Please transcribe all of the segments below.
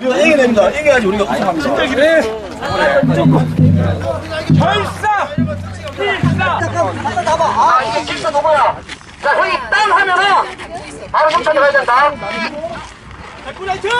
우리가 이겨냅니다. 이겨야지 우리가 우승합니다. 진짜 그래. 결사! 필사! 아, 이게 길서 넘어야. 자, 형이 땅 하면은 바로 협찬 들어야 된다. 실-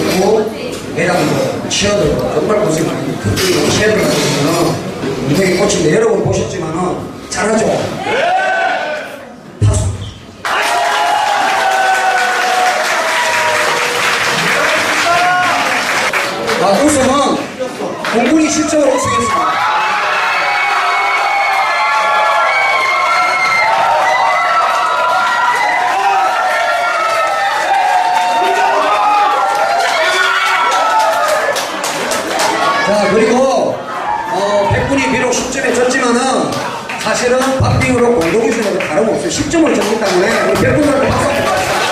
심판진들도 그렇고, 회장도, 치어들도 정말 고생 많이. 특히 이 치어들 같은 경우는 문택이 코치인데 여러 분 보셨지만은 잘하죠? 타수. 아, 우승은 공군이 실적으로 우승했습니다. 자 그리고 어, 백군이 비록 10점에 졌지만은 사실은 박빙으로 공동우승하고 다름없어요 10점을 졌기 때문에 우리 백군들한테 박수 한번 칩시다.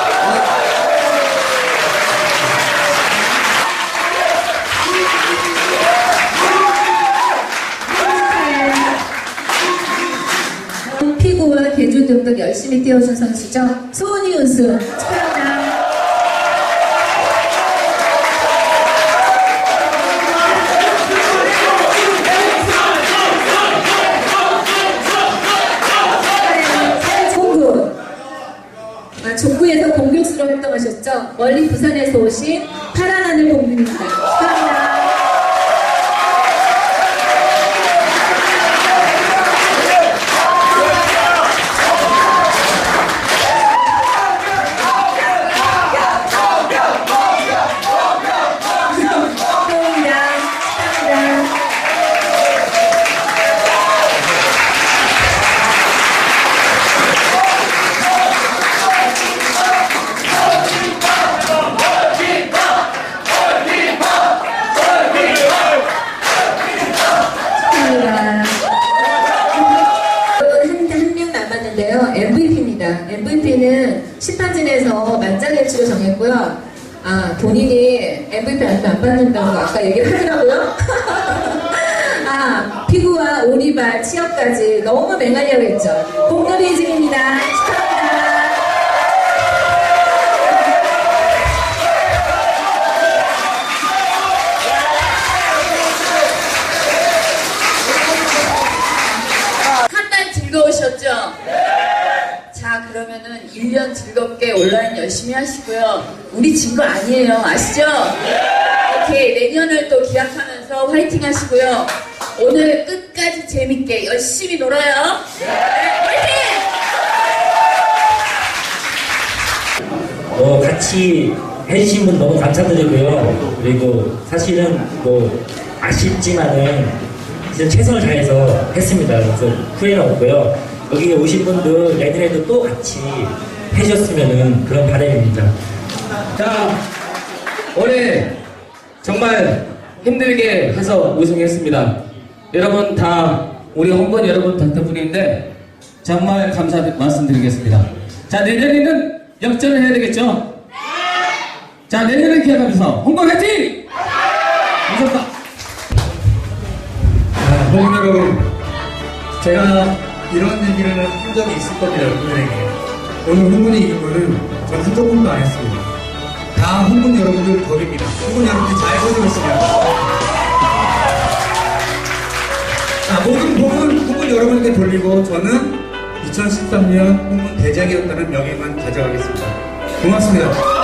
피구와 개주 등등 열심히 뛰어준 선수죠. 소은이 우승 축하합니다. 아, 종구에서 공격수로 활동하셨죠. 멀리 부산에서 오신 파란 하늘 공주입니다. 축하합니다. MVP입니다. MVP는 심판진에서 만장일치로 정했고요. 아, 본인이 MVP 안, 안 받는다고 아까 얘기를 하더라고요. 아, 피구와 오리발, 취업까지 너무 맹활약을 했죠. 공놀이 중입니다. 축하합니다. 한달 즐거우셨죠? 자, 그러면은 1년 즐겁게 온라인 열심히 하시고요. 우리 진 거 아니에요. 아시죠? 오케이. 내년을 또 기약하면서 화이팅 하시고요. 오늘 끝까지 재밌게 열심히 놀아요. 네, 화이팅! 어, 같이 해주신 분 너무 감사드리고요. 그리고 사실은 뭐 아쉽지만은 진짜 최선을 다해서 했습니다. 그래서 후회는 없고요. 여기 오신 분들 내년에도 또 같이 해주셨으면 그런 바람입니다. 자, 올해 정말 힘들게 해서 우승했습니다. 여러분 다, 우리 홍건 여러분 다 덕분인데, 정말 감사 말씀드리겠습니다. 자, 내년에는 역전을 해야 되겠죠? 자, 내년을 기약하면서 홍건 화이팅! 감사합니다. 아, 선생님 여러분, 제가 이런 얘기를 한 적이 있을 겁니다, 여러분에게. 오늘 이긴 거는 전한 조금도 안 했습니다. 다 홍군 여러분들 덕입니다. 홍군 여러분들 잘 고생했습니다. 자, 모든 복은 홍군 여러분에게 돌리고 저는 2013년 홍문 대장이었다는 명예만 가져가겠습니다. 고맙습니다.